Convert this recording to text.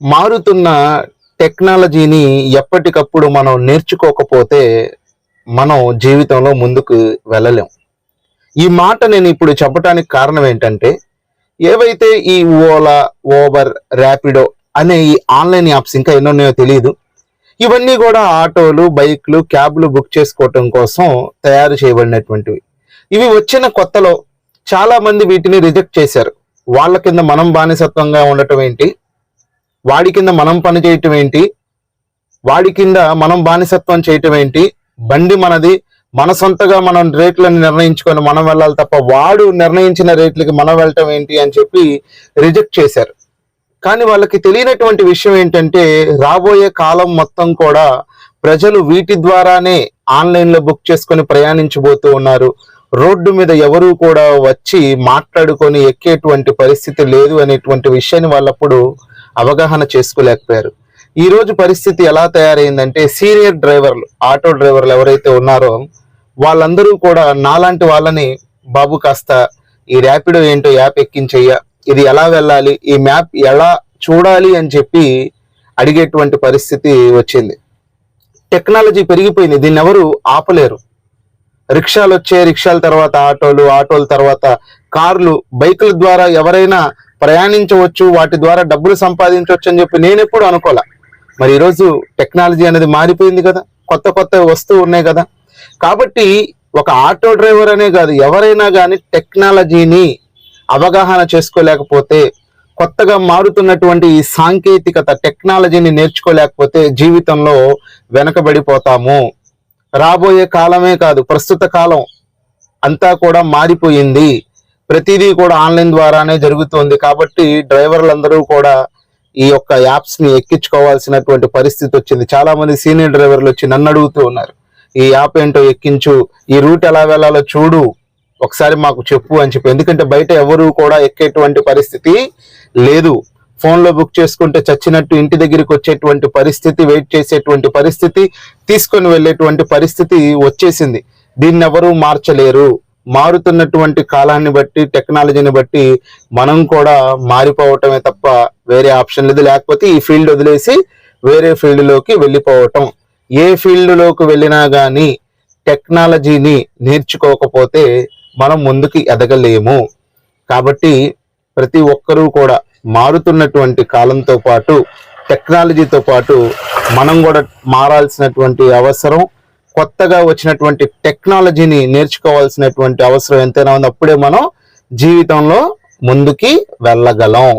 మారుతున్న టెక్నాలజీని ఎప్పటికప్పుడు మనం నేర్చుకోకపోతే మనం జీవితంలో ముందుకు వెళ్ళలేం. ఈ మాట నేను ఇప్పుడు చెప్పడానికి కారణం ఏంటంటే ఏవైతే ఈ ఓలా ఓబర్ ర్యాపిడో అనే ఈ ఆన్లైన్ యాప్స్ ఇంకా ఎన్నో ఉన్నాయో తెలియదు ఇవన్నీ కూడా ఆటోలు బైక్లు క్యాబ్లు బుక్ చేసుకోవటం కోసం తయారు చేయబడినటువంటివి. ఇవి వచ్చిన కొత్తలో చాలా మంది వీటిని రిజెక్ట్ చేశారు. వాళ్ళ కింద మనం బానిసత్వంగా ఉండటం ఏంటి? వాడి కింద మనం పని చేయటం ఏంటి? వాడి కింద మనం బానిసత్వం చేయటం ఏంటి? బండి మనది మన సొంతగా మనం రేట్లను నిర్ణయించుకొని మనం వెళ్ళాలి తప్ప వాడు నిర్ణయించిన రేట్లకి మనం వెళ్ళటం ఏంటి అని చెప్పి రిజెక్ట్ చేశారు. కానీ వాళ్ళకి తెలియనటువంటి విషయం ఏంటంటే రాబోయే కాలం మొత్తం కూడా ప్రజలు వీటి ద్వారానే ఆన్లైన్లో బుక్ చేసుకొని ప్రయాణించబోతూ ఉన్నారు. రోడ్డు మీద ఎవరు కూడా వచ్చి మాట్లాడుకొని ఎక్కేటువంటి పరిస్థితి లేదు అనేటువంటి విషయాన్ని వాళ్ళప్పుడు అవగాహన చేసుకోలేకపోయారు. ఈ రోజు పరిస్థితి ఎలా తయారైందంటే సీనియర్ డ్రైవర్లు ఆటో డ్రైవర్లు ఎవరైతే ఉన్నారో వాళ్ళందరూ కూడా నాలాంటి వాళ్ళని బాబు కాస్త ఈ ర్యాపిడో ఏంటో యాప్ ఎక్కించయ్యా ఇది ఎలా వెళ్ళాలి ఈ మ్యాప్ ఎలా చూడాలి అని చెప్పి అడిగేటువంటి పరిస్థితి వచ్చింది. టెక్నాలజీ పెరిగిపోయింది దీన్ని ఎవరు ఆపలేరు. రిక్షాలు వచ్చే రిక్షాల తర్వాత ఆటోలు ఆటోల తర్వాత కార్లు బైకుల ద్వారా ఎవరైనా ప్రయాణించవచ్చు వాటి ద్వారా డబ్బులు సంపాదించవచ్చు అని చెప్పి నేను ఎప్పుడు అనుకోలే. మరి ఈరోజు టెక్నాలజీ అనేది మారిపోయింది కదా కొత్త కొత్త వస్తువు ఉన్నాయి కదా. కాబట్టి ఒక ఆటో డ్రైవర్ అనే కాదు ఎవరైనా కానీ టెక్నాలజీని అవగాహన చేసుకోలేకపోతే కొత్తగా మారుతున్నటువంటి ఈ సాంకేతికత టెక్నాలజీని నేర్చుకోలేకపోతే జీవితంలో వెనకబడిపోతాము. రాబోయే కాలమే కాదు ప్రస్తుత కాలం అంతా కూడా మారిపోయింది. ప్రతిదీ కూడా ఆన్లైన్ ద్వారానే జరుగుతుంది కాబట్టి డ్రైవర్లందరూ కూడా ఈ యొక్క యాప్స్ని ఎక్కించుకోవాల్సినటువంటి పరిస్థితి వచ్చింది. చాలా మంది సీనియర్ డ్రైవర్లు వచ్చి నన్ను అడుగుతూ ఉన్నారు. ఈ యాప్ ఏంటో ఎక్కించు ఈ రూట్ ఎలా వెళ్ళాలో చూడు ఒకసారి మాకు చెప్పు అని చెప్పి. ఎందుకంటే బయట ఎవరు కూడా ఎక్కేటువంటి పరిస్థితి లేదు. ఫోన్లో బుక్ చేసుకుంటే చచ్చినట్టు ఇంటి దగ్గరికి వచ్చేటువంటి పరిస్థితి వెయిట్ చేసేటువంటి పరిస్థితి తీసుకొని వెళ్ళేటువంటి పరిస్థితి వచ్చేసింది. దీన్ని ఎవరూ మార్చలేరు. మారుతున్నటువంటి కాలాన్ని బట్టి టెక్నాలజీని బట్టి మనం కూడా మారిపోవటమే తప్ప వేరే ఆప్షన్ లేదు. లేకపోతే ఈ ఫీల్డ్ వదిలేసి వేరే ఫీల్డ్లోకి వెళ్ళిపోవటం. ఏ ఫీల్డ్లోకి వెళ్ళినా కానీ టెక్నాలజీని నేర్చుకోకపోతే మనం ముందుకు ఎదగలేము. కాబట్టి ప్రతి ఒక్కరూ కూడా మారుతున్నటువంటి కాలంతో పాటు టెక్నాలజీతో పాటు మనం కూడా మారాల్సినటువంటి అవసరం కొత్తగా వచ్చినటువంటి టెక్నాలజీని నేర్చుకోవాల్సినటువంటి అవసరం ఎంతైనా ఉంది అప్పుడే మనం జీవితంలో ముందుకి వెళ్ళగలం.